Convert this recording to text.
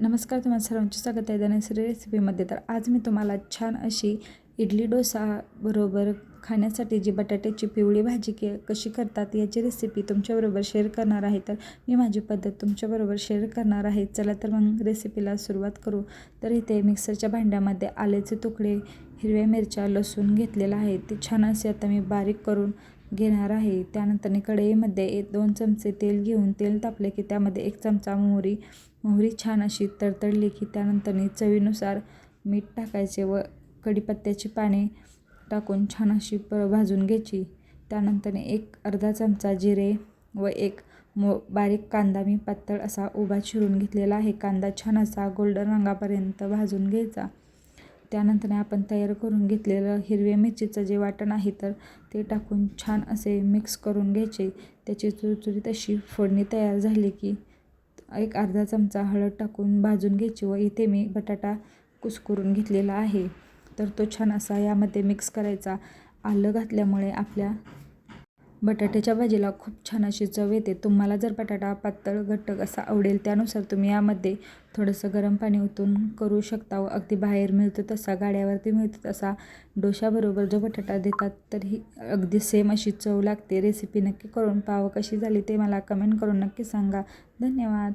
नमस्कार तुम्हाला सर्वांचे स्वागत आहे. धनश्री रेसिपीमध्ये तर आज मी तुम्हाला छान अशी इडली डोसा बरोबर खाण्यासाठी जी बटाट्याची पिवळी भाजी के कशी करतात याची रेसिपी तुमच्याबरोबर शेअर करणार आहे. तर मी माझी पद्धत तुमच्याबरोबर शेअर करणार आहे. चला तर मग रेसिपीला सुरुवात करू. तर इथे मिक्सरच्या भांड्यामध्ये आल्याचे तुकडे हिरव्या मिरच्या लसूण घेतलेला आहे. ते छान असे आता मी बारीक करून घेणार आहे. त्यानंतर कढईमध्ये दोन चमचे तेल घेऊन तेल तापले की त्यामध्ये एक चमचा मोहरी मोहरी छान अशी तडतडली की त्यानंतर चवीनुसार मीठ टाकायचे व कढीपत्त्याची पाने टाकून छान अशी प भाजून घ्यायची. त्यानंतर एक अर्धा चमचा जिरे व एक मो बारीक कांदा मी पातळ असा उभा चिरून घेतलेला आहे. कांदा छान असा गोल्डन रंगापर्यंत भाजून घ्यायचा. त्यानंतर आपण तयार करून घेतलेलं हिरव्या मिरचीचं जे वाटण आहे तर ते टाकून छान असे मिक्स करून घ्यायचे. त्याची चुरचुरीत अशी फोडणी तयार झाली की एक अर्धा चमचा हळद टाकून भाजून घ्यायची व इथे मी बटाटा कुस्करून घेतलेला आहे. तर तो छान असा यामध्ये मिक्स करायचा. आलं घातल्यामुळे आपल्या बटाट्याच्या भाजीला खूप छान अशी चव येते. तुम्हाला जर बटाटा पातळ घट्ट असा आवडेल त्यानुसार तुम्ही यामध्ये थोडंसं गरम पाणी ओतून करू शकता. व अगदी बाहेर मिळतो तसा गाड्यावरती मिळतो तसा. डोशाबरोबर जो बटाटा देतात तर ही अगदी सेम अशी चव लागते. रेसिपी नक्की करून पाव कशी झाली ते मला कमेंट करून नक्की सांगा. धन्यवाद.